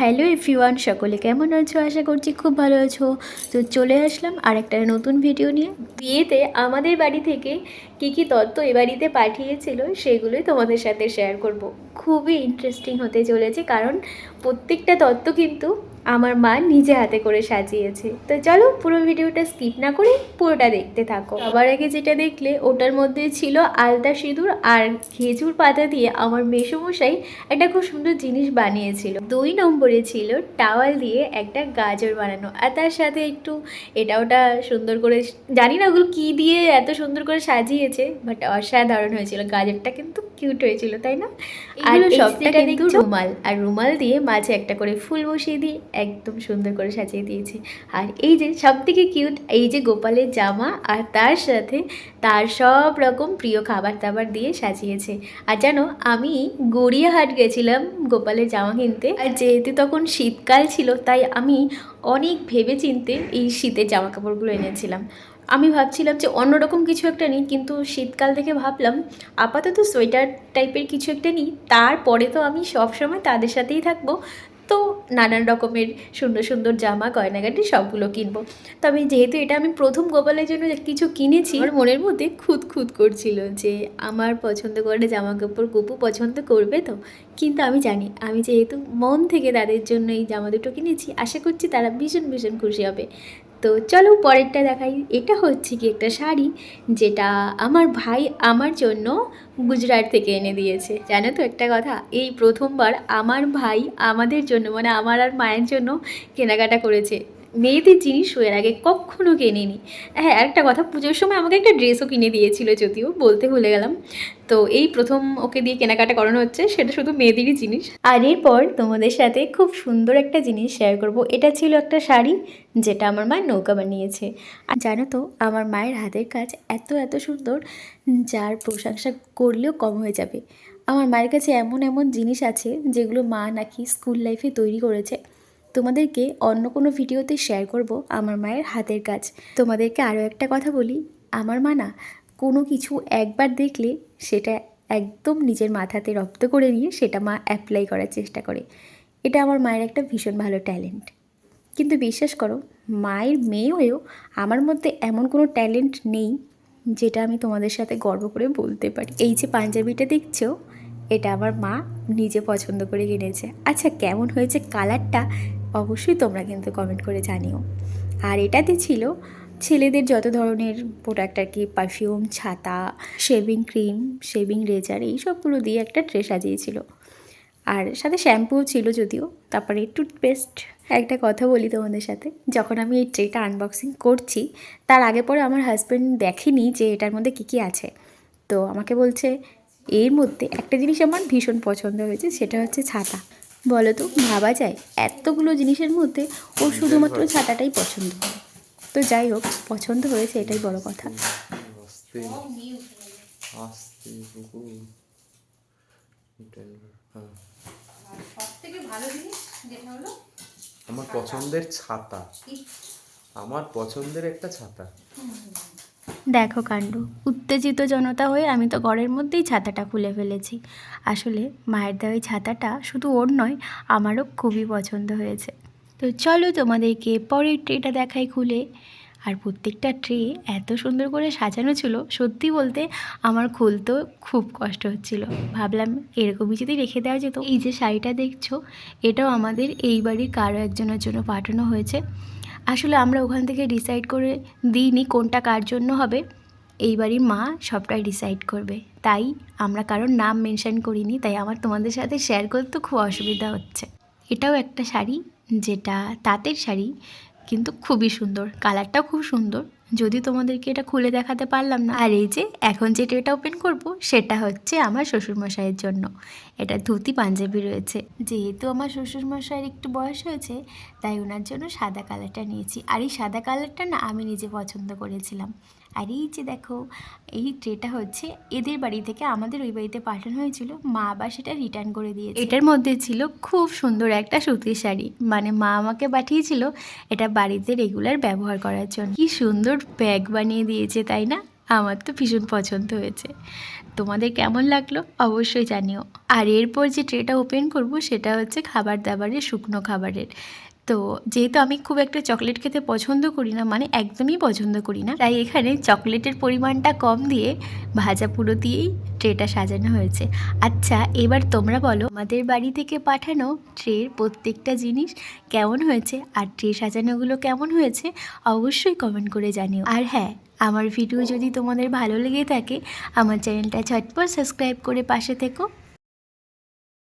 Hello everyone, সকলে কেমন আছো? আশা করছি খুব ভালো আছো। তো চলে আসলাম আর একটা নতুন ভিডিও নিয়ে। বিয়েতে আমাদের বাড়ি থেকে কী কী তত্ত্ব এ বাড়িতে পাঠিয়েছিল সেগুলোই তোমাদের সাথে শেয়ার করব। খুবই ইন্টারেস্টিং হতে চলেছে কারণ প্রত্যেকটা তত্ত্ব কিন্তু আমার মা নিজে হাতে করে সাজিয়েছে। তো চলো পুরো ভিডিওটা স্কিপ না করে পুরোটা দেখতে থাকো। সবার আগে যেটা দেখলে ওটার মধ্যে ছিল আলতা সিঁদুর আর খেজুর পাতা দিয়ে আমার মেসোমশাই একটা খুব সুন্দর জিনিস বানিয়েছিল। দুই নম্বরে ছিল টাওয়াল দিয়ে একটা গাজর বানানো। আর তার সাথে একটু এটা ওটা সুন্দর করে জানি না ওগুলো কী দিয়ে এত সুন্দর করে সাজিয়েছে বাট অসাধারণ হয়েছিল। গাজরটা কিন্তু কিউট হয়েছিল তাই না? আর সবটা কিন্তু রুমাল। আর রুমাল দিয়ে মাঝে একটা করে ফুল বসিয়ে দিয়ে একদম সুন্দর করে সাজিয়ে দিয়েছে। আর এই যে সব থেকে কিউট এই যে গোপালের জামা আর তার সাথে তার সব রকম প্রিয় খাবার দাবার দিয়ে সাজিয়েছে। আর জানো, আমি গড়িয়াহাট গেছিলাম গোপালের জামা কিনতে। আর যেহেতু তখন শীতকাল ছিল, তাই আমি অনেক ভেবে চিনতে এই শীতের জামা কাপড়গুলো এনেছিলাম। আমি ভাবছিলাম যে অন্যরকম কিছু একটা নিই, কিন্তু শীতকাল থেকে ভাবলাম, আপাতত সোয়েটার টাইপের কিছু একটা নিই। তারপরে তো আমি সবসময় তাদের সাথেই থাকব। তো নানান রকমের সুন্দর সুন্দর জামা, গয়নাগাটি সবগুলো কিনবো। তবে যেহেতু এটা আমি প্রথম গোপালের জন্য কিছু কিনেছি, আমার মনের মধ্যে খুঁত খুঁত করছিল যে আমার পছন্দ করে জামা কাপড় গুপু পছন্দ করবে তো। কিন্তু আমি জানি, আমি যেহেতু মন থেকে তাদের জন্য এই জামা দুটো কিনেছি, আশা করছি তারা ভীষণ ভীষণ খুশি হবে। তো চলো পরেরটা দেখাই। এটা হচ্ছে কি একটা শাড়ি যেটা আমার ভাই আমার জন্য গুজরাট থেকে এনে দিয়েছে। জানো তো একটা কথা, এই প্রথমবার আমার ভাই আমাদের জন্য মানে আমার আর মায়ের জন্য কেনাকাটা করেছে। মেয়েদের জিনিস এর আগে কখনো কেনেনি। হ্যাঁ একটা কথা, পুজোর সময় আমাকে একটা ড্রেসও কিনে দিয়েছিল যদিও, বলতে ভুলে গেলাম। তো এই প্রথম ওকে দিয়ে কেনাকাটা করানো হচ্ছে, সেটা শুধু মেয়েদেরই জিনিস। আর এরপর তোমাদের সাথে খুব সুন্দর একটা জিনিস শেয়ার করব। এটা ছিল একটা শাড়ি, যেটা আমার মা নৌকা বানিয়েছে। আর জানো তো, আমার মায়ের হাতের কাজ এত এত সুন্দর, যার প্রশংসা করলেও কম হয়ে যাবে। আমার মায়ের কাছে এমন এমন জিনিস আছে, যেগুলো মা নাকি স্কুল লাইফে তৈরি করেছে। তোমাদেরকে অন্য কোনো ভিডিওতে শেয়ার করব আমার মায়ের হাতের কাজ। তোমাদেরকে আরও একটা কথা বলি, আমার মা না কোনো কিছু একবার দেখলে সেটা একদম নিজের মাথাতে রপ্ত করে নিয়ে সেটা মা অ্যাপ্লাই করার চেষ্টা করে। এটা আমার মায়ের একটা ভীষণ ভালো ট্যালেন্ট কিন্তু বিশ্বাস করো, মায়ের মেয়ে হয়েও আমার মধ্যে এমন কোনো ট্যালেন্ট নেই যেটা আমি তোমাদের সাথে গর্ব করে বলতে পারি। এই যে পাঞ্জাবিটা দেখছ, এটা আমার মা নিজে পছন্দ করে কিনেছে। আচ্ছা কেমন হয়েছে কালারটা অবশ্যই তোমরা কিন্তু কমেন্ট করে জানিও। আর এটাতে ছিল ছেলেদের যত ধরনের প্রোডাক্ট আর কি পারফিউম ছাতা শেভিং ক্রিম শেভিং রেজার এই সবগুলো দিয়ে একটা ট্রে সাজিয়েছিল। আর সাথে শ্যাম্পুও ছিল যদিও, তারপরে টুথপেস্ট একটা কথা বলি তোমাদের সাথে, যখন আমি এই ট্রেটা আনবক্সিং করছি, তার আগে পরে আমার হাজব্যান্ড দেখেনি যে এটার মধ্যে কী কী আছে। তো আমাকে বলছে, এর মধ্যে একটা জিনিস আমার ভীষণ পছন্দ হয়েছে, সেটা হচ্ছে ছাতা। বলো তো ভাবা যায়? এতগুলো জিনিসের মধ্যে ও শুধুমাত্র ছাতাটাই পছন্দ করে। তো যাই হোক পছন্দ হয়েছে এটাই বড় কথা। হ্যাঁ। আমার পছন্দের ছাতা। আমার পছন্দের একটা ছাতা। দেখো কাণ্ড, উত্তেজিত জনতা হয়ে আমি তো ঘরের মধ্যেই ছাতাটা খুলে ফেলেছি। আসলে মায়ের দেওয়া এই ছাতাটা শুধু ওর নয়, আমারও খুবই পছন্দ হয়েছে। তো চলো তোমাদেরকে পরের ট্রেটা দেখাই খুলে। আর প্রত্যেকটা ট্রে এত সুন্দর করে সাজানো ছিল, সত্যি বলতে আমার খুলতেও খুব কষ্ট হচ্ছিল। ভাবলাম এরকমই যদি রেখে দেওয়া যেত। এই যে শাড়িটা দেখছ, এটাও আমাদের এই বাড়ির কারও একজনের জন্য পাঠানো হয়েছে। আসলে আমরা ওখান থেকে ডিসাইড করে দিইনি কোনটা কার জন্য হবে। এইবারই মা সবটাই ডিসাইড করবে। তাই আমরা কারোর নাম মেনশান করিনি, তাই আমার তোমাদের সাথে শেয়ার করতে খুব অসুবিধা হচ্ছে। এটাও একটা শাড়ি, যেটা তাঁতের শাড়ি, কিন্তু খুবই সুন্দর কালারটাও খুব সুন্দর। যদি তোমাদেরকে এটা খুলে দেখাতে পারলাম না। আর এই যে, এখন যেটা এটা ওপেন করব, সেটা হচ্ছে আমার শ্বশুরমশাইয়ের জন্য। এটা ধুতি, পাঞ্জাবি রয়েছে। যেহেতু আমার শ্বশুরমশাইয়ের একটু বয়স হয়েছে, তাই ওনার জন্য সাদা কালারটা নিয়েছি। আর এই সাদা কালারটা না আমি নিজে পছন্দ করেছিলাম। আর এই যে দেখো, এই ট্রেটা হচ্ছে এদের বাড়ি থেকে আমাদের ওই বাড়িতে পাঠানো হয়েছিল। মা আবার সেটা রিটার্ন করে দিয়েছে। এটার মধ্যে ছিল খুব সুন্দর একটা সুতির শাড়ি। মানে মা আমাকে পাঠিয়েছিল এটা বাড়িতে রেগুলার ব্যবহার করার জন্য। কি সুন্দর ব্যাগ বানিয়ে দিয়েছে, তাই না? আমার তো ভীষণ পছন্দ হয়েছে। তোমাদের কেমন লাগল অবশ্যই জানিও। আর এরপর যে ট্রেটা ওপেন করব, সেটা হচ্ছে খাবার দাবারের শুকনো খাবারের। তো যেহেতু আমি খুব একটা চকলেট খেতে পছন্দ করি না মানে একদমই পছন্দ করি না, তাই এখানে চকলেটের পরিমাণটা কম দিয়ে ভাজা পুরো দিয়েই ট্রেটা সাজানো হয়েছে। আচ্ছা এবার তোমরা বলো, আমাদের বাড়ি থেকে পাঠানো ট্রের প্রত্যেকটা জিনিস কেমন হয়েছে আর ট্রে সাজানোগুলো কেমন হয়েছে অবশ্যই কমেন্ট করে জানিও। আর হ্যাঁ আমার ভিডিও যদি তোমাদের ভালো লেগে থাকে, আমার চ্যানেলটা ঝটপট সাবস্ক্রাইব করে পাশে থেকো।